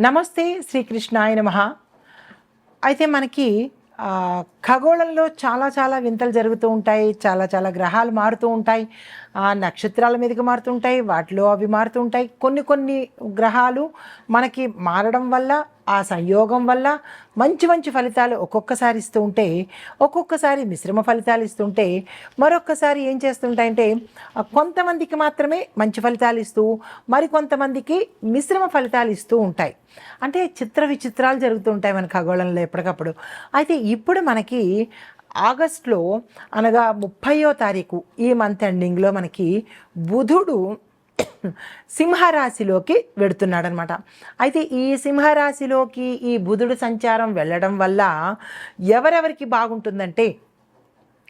నమస్తే శ్రీకృష్ణాయ నమ. అయితే మనకి ఖగోళంలో చాలా చాలా వింతలు జరుగుతూ ఉంటాయి చాలా చాలా గ్రహాలు మారుతూ ఉంటాయి ఆ, నక్షత్రాల మీదకి మారుతుంటాయి వాటిలో అవి మారుతూ ఉంటాయి. కొన్ని కొన్ని గ్రహాలు మనకి మారడం వల్ల ఆ సంయోగం వల్ల మంచి మంచి ఫలితాలు ఒక్కొక్కసారి ఇస్తూ ఉంటే ఒక్కొక్కసారి మిశ్రమ ఫలితాలు ఇస్తుంటే మరొక్కసారి ఏం చేస్తుంటాయంటే కొంతమందికి మాత్రమే మంచి ఫలితాలు ఇస్తూ మరికొంతమందికి మిశ్రమ ఫలితాలు ఇస్తూ ఉంటాయి. అంటే చిత్ర విచిత్రాలు జరుగుతూ ఉంటాయి మన ఖగోళంలో ఎప్పటికప్పుడు. అయితే ఇప్పుడు మనకి ఆగస్ట్లో అనగా ముప్పయో తారీఖు ఈ మంత్ ఎండింగ్లో మనకి బుధుడు సింహరాశిలోకి వెడుతున్నాడనమాట. అయితే ఈ సింహరాశిలోకి ఈ బుధుడు సంచారం వెళ్ళడం వల్ల ఎవరెవరికి బాగుంటుందంటే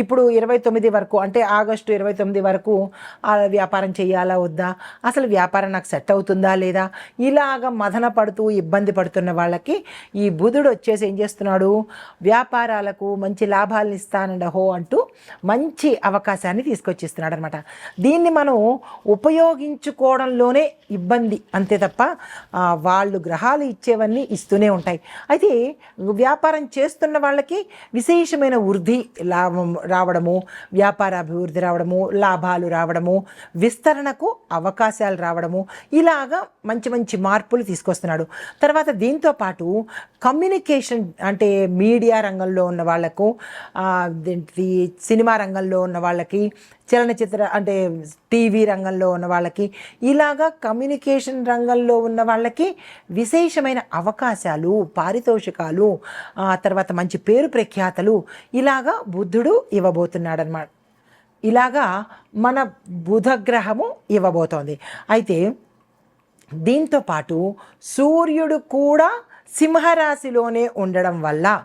ఇప్పుడు ఇరవై తొమ్మిది వరకు అంటే ఆగస్టు ఇరవై తొమ్మిది వరకు వ్యాపారం చేయాలా వద్దా? అసలు వ్యాపారం నాకు సెట్ అవుతుందా లేదా? ఇలాగ మదన పడుతూ ఇబ్బంది పడుతున్న వాళ్ళకి ఈ బుధుడు వచ్చేసి ఏం చేస్తున్నాడు? వ్యాపారాలకు మంచి లాభాలను ఇస్తానండ హో అంటూ మంచి అవకాశాన్ని తీసుకొచ్చిస్తున్నాడు అనమాట దీన్ని మనం ఉపయోగించుకోవడంలోనే ఇబ్బంది అంతే తప్ప వాళ్ళు గ్రహాలు ఇచ్చేవన్నీ ఇస్తూనే ఉంటాయి. అయితే వ్యాపారం చేస్తున్న వాళ్ళకి విశేషమైన వృద్ధి లాభం రావడము వ్యాపార అభివృద్ధి రావడము లాభాలు రావడము విస్తరణకు అవకాశాలు రావడము ఇలాగా మంచి మంచి మార్పులు తీసుకొస్తున్నాడు. తర్వాత దీంతో పాటు కమ్యూనికేషన్ అంటే మీడియా రంగంలో ఉన్న వాళ్ళకు సినిమా రంగంలో ఉన్న వాళ్ళకి చలనచిత్ర అంటే టీవీ రంగంలో ఉన్న వాళ్ళకి ఇలాగా కమ్యూనికేషన్ రంగంలో ఉన్న వాళ్ళకి విశేషమైన అవకాశాలు పారితోషికాలు ఆ తర్వాత మంచి పేరు ప్రఖ్యాతలు ఇలాగా బుద్ధుడు ఇవ్వబోతున్నాడనమాట ఇలాగా మన బుధగ్రహము ఇవ్వబోతోంది. అయితే దీంతో పాటు సూర్యుడు కూడా సింహరాశిలోనే ఉండడం వల్ల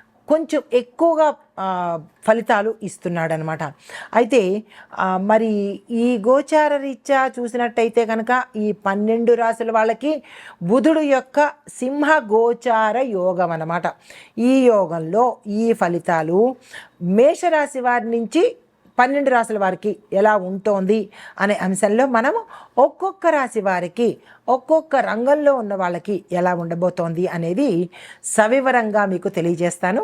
కొంచెం ఎక్కువగా ఫలితాలు ఇస్తున్నాడనమాట అయితే మరి ఈ గోచార రీత్యా చూసినట్టయితే కనుక ఈ పన్నెండు రాశుల వాళ్ళకి బుధుడు యొక్క సింహ గోచార యోగం అనమాట ఈ యోగంలో ఈ ఫలితాలు మేషరాశి వారి నుంచి పన్నెండు రాసుల వారికి ఎలా ఉంటోంది అనే అంశంలో మనము ఒక్కొక్క రాశి వారికి ఒక్కొక్క రంగంలో ఉన్న వాళ్ళకి ఎలా ఉండబోతోంది అనేది సవివరంగా మీకు తెలియజేస్తాను.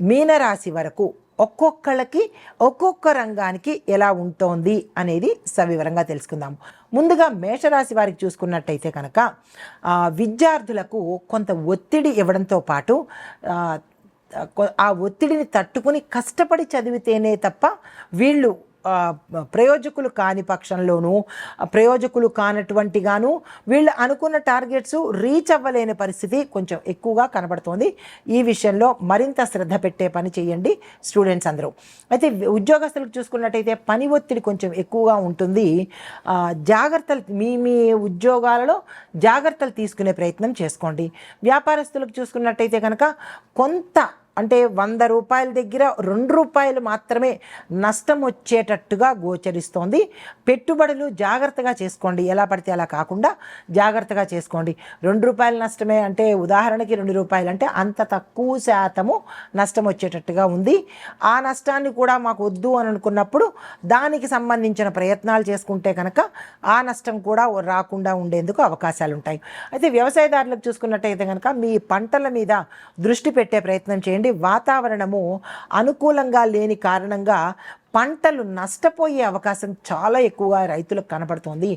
మీనరాశి వరకు ఒక్కొక్కళ్ళకి ఒక్కొక్క రంగానికి ఎలా ఉంటోంది అనేది సవివరంగా తెలుసుకుందాం. ముందుగా మేషరాశి వారికి చూసుకున్నట్టయితే కనుక విద్యార్థులకు కొంత ఒత్తిడి ఇవ్వడంతో పాటు ఆ, ఒత్తిడిని తట్టుకుని కష్టపడి చదివితేనే తప్ప వీళ్ళు ప్రయోజకులు కాని పక్షంలోనూ ప్రయోజకులు కానటువంటి గాను వీళ్ళు అనుకున్న టార్గెట్స్ రీచ్ అవ్వలేని పరిస్థితి కొంచెం ఎక్కువగా కనబడుతోంది. ఈ విషయంలో మరింత శ్రద్ధ పెట్టే పని చేయండి స్టూడెంట్స్ అందరూ. అయితే ఉద్యోగస్తులకు చూసుకున్నట్టయితే పని ఒత్తిడి కొంచెం ఎక్కువగా ఉంటుంది. జాగ్రత్తలు మీ మీ ఉద్యోగాలలో జాగ్రత్తలు తీసుకునే ప్రయత్నం చేసుకోండి. వ్యాపారస్తులకు చూసుకున్నట్టయితే కనుక కొంత అంటే వంద రూపాయల దగ్గర రెండు రూపాయలు మాత్రమే నష్టం వచ్చేటట్టుగా గోచరిస్తోంది. పెట్టుబడులు జాగ్రత్తగా చేసుకోండి. ఎలా పడితే అలా కాకుండా జాగ్రత్తగా చేసుకోండి. రెండు రూపాయల నష్టమే అంటే ఉదాహరణకి రెండు రూపాయలు అంటే అంత తక్కువ శాతము నష్టం వచ్చేటట్టుగా ఉంది. ఆ నష్టాన్ని కూడా మాకు వద్దు అని అనుకున్నప్పుడు దానికి సంబంధించిన ప్రయత్నాలు చేసుకుంటే కనుక ఆ నష్టం కూడా రాకుండా ఉండేందుకు అవకాశాలు ఉంటాయి అయితే వ్యవసాయదారులకు చూసుకున్నట్టయితే కనుక మీ పంటల మీద దృష్టి పెట్టే ప్రయత్నం చేయండి. వాతావరణము అనుకూలంగా లేని కారణంగా పంటలు నష్టపోయే అవకాశం చాలా ఎక్కువగా రైతులకు కనపడుతోంది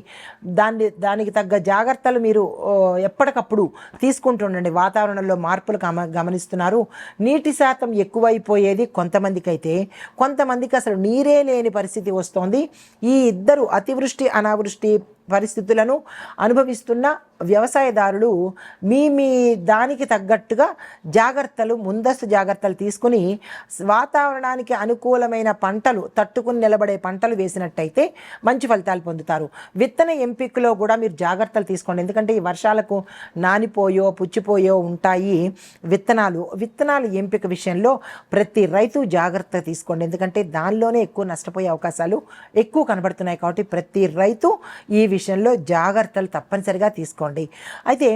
దాన్ని దానికి తగ్గ జాగ్రత్తలు మీరు ఎప్పటికప్పుడు తీసుకుంటుండండి. వాతావరణంలో మార్పులు గమ గమనిస్తున్నారు. నీటి శాతం ఎక్కువైపోయేది కొంతమందికి అయితే కొంతమందికి అసలు నీరే లేని పరిస్థితి వస్తోంది. ఈ ఇద్దరు అతివృష్టి అనావృష్టి పరిస్థితులను అనుభవిస్తున్న వ్యవసాయదారులు మీ మీ దానికి తగ్గట్టుగా జాగ్రత్తలు ముందస్తు జాగ్రత్తలు తీసుకుని వాతావరణానికి అనుకూలమైన పంటలు తట్టుకుని నిలబడే పంటలు వేసినట్టయితే మంచి ఫలితాలు పొందుతారు. విత్తన ఎంపికలో కూడా మీరు జాగ్రత్తలు తీసుకోండి. ఎందుకంటే ఈ వర్షాలకు నానిపోయో పుచ్చిపోయో ఉంటాయి విత్తనాలు. విత్తనాలు ఎంపిక విషయంలో ప్రతి రైతు జాగ్రత్త తీసుకోండి. ఎందుకంటే దానిలోనే ఎక్కువ నష్టపోయే అవకాశాలు ఎక్కువ కనబడుతున్నాయి. కాబట్టి ప్రతి రైతు ఈ విషయంలో జాగ్రత్తలు తప్పనిసరిగా తీసుకోండి. అయితే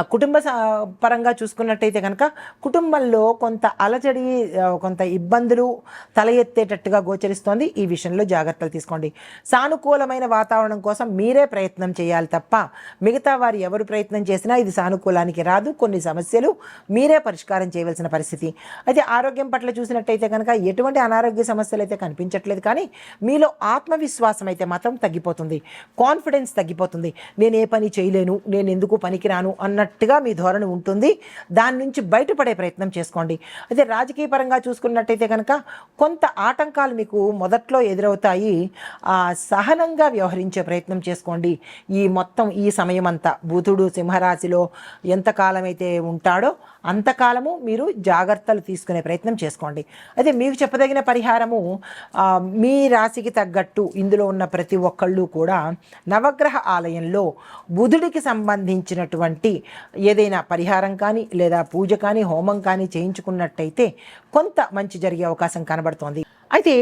కుటుంబ స- పరంగా చూసుకున్నట్టయితే కనుక కుటుంబంలో కొంత అలజడి కొంత ఇబ్బందులు తల ఎత్తేటట్టుగా గోచరిస్తోంది. ఈ విషయంలో జాగ్రత్తలు తీసుకోండి. సానుకూలమైన వాతావరణం కోసం మీరే ప్రయత్నం చేయాలి తప్ప మిగతా వారు ఎవరు ప్రయత్నం చేసినా ఇది సానుకూలానికి రాదు. కొన్ని సమస్యలు మీరే పరిష్కారం చేయవలసిన పరిస్థితి. అయితే ఆరోగ్యం పట్ల చూసినట్టయితే కనుక ఎటువంటి అనారోగ్య సమస్యలు అయితే కనిపించట్లేదు కానీ మీలో ఆత్మవిశ్వాసం అయితే మాత్రం తగ్గిపోతుంది. కాన్ఫిడెన్స్ తగ్గిపోతుంది. నేను ఏ పని చేయలేను నేను ఎందుకు పనికిరాను అన్న అన్నట్టుగా మీ ధోరణి ఉంటుంది. దాని నుంచి బయటపడే ప్రయత్నం చేసుకోండి. అయితే రాజకీయ పరంగా చూసుకున్నట్టయితే కనుక కొంత ఆటంకాలు మీకు మొదట్లో ఎదురవుతాయి. సహనంగా వ్యవహరించే ప్రయత్నం చేసుకోండి. ఈ మొత్తం ఈ సమయం అంతా బుధుడు సింహరాశిలో ఎంతకాలం అయితే ఉంటాడో అంతకాలము మీరు జాగ్రత్తలు తీసుకునే ప్రయత్నం చేసుకోండి. అయితే మీకు చెప్పదగిన పరిహారము మీ రాశికి తగ్గట్టు ఇందులో ఉన్న ప్రతి ఒక్కళ్ళు కూడా నవగ్రహ ఆలయంలో బుధుడికి సంబంధించినటువంటి ఏదైనా పరిహారం కానీ లేదా పూజ కానీ హోమం కానీ చేయించుకున్నట్టయితే కొంత మంచి జరిగే అవకాశం కనబడుతోంది. అయితే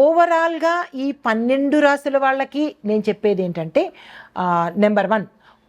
ఓవరాల్గా ఈ పన్నెండు రాసుల వాళ్ళకి నేను చెప్పేది ఏంటంటే నెంబర్ వన్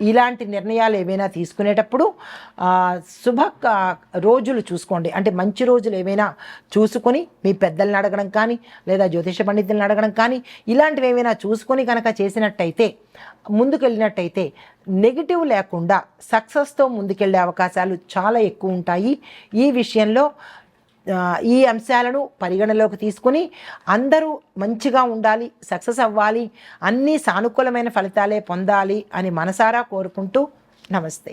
ఇలాంటి నిర్ణయాలు ఏవైనా తీసుకునేటప్పుడు శుభ క- రోజులు చూసుకోండి. అంటే మంచి రోజులు ఏవైనా చూసుకొని మీ పెద్దల్ని అడగడం కానీ లేదా జ్యోతిష పండితులను అడగడం కానీ ఇలాంటివి ఏవైనా చూసుకొని కనుక చేసినట్టయితే ముందుకెళ్ళినట్టయితే నెగిటివ్ లేకుండా సక్సెస్తో ముందుకెళ్ళే అవకాశాలు చాలా ఎక్కువ ఉంటాయి. ఈ విషయంలో ఈ అంశాలను పరిగణలోకి తీసుకుని అందరూ మంచిగా ఉండాలి సక్సెస్ అవ్వాలి అన్నీ సానుకూలమైన ఫలితాలే పొందాలి అని మనసారా కోరుకుంటూ నమస్తే.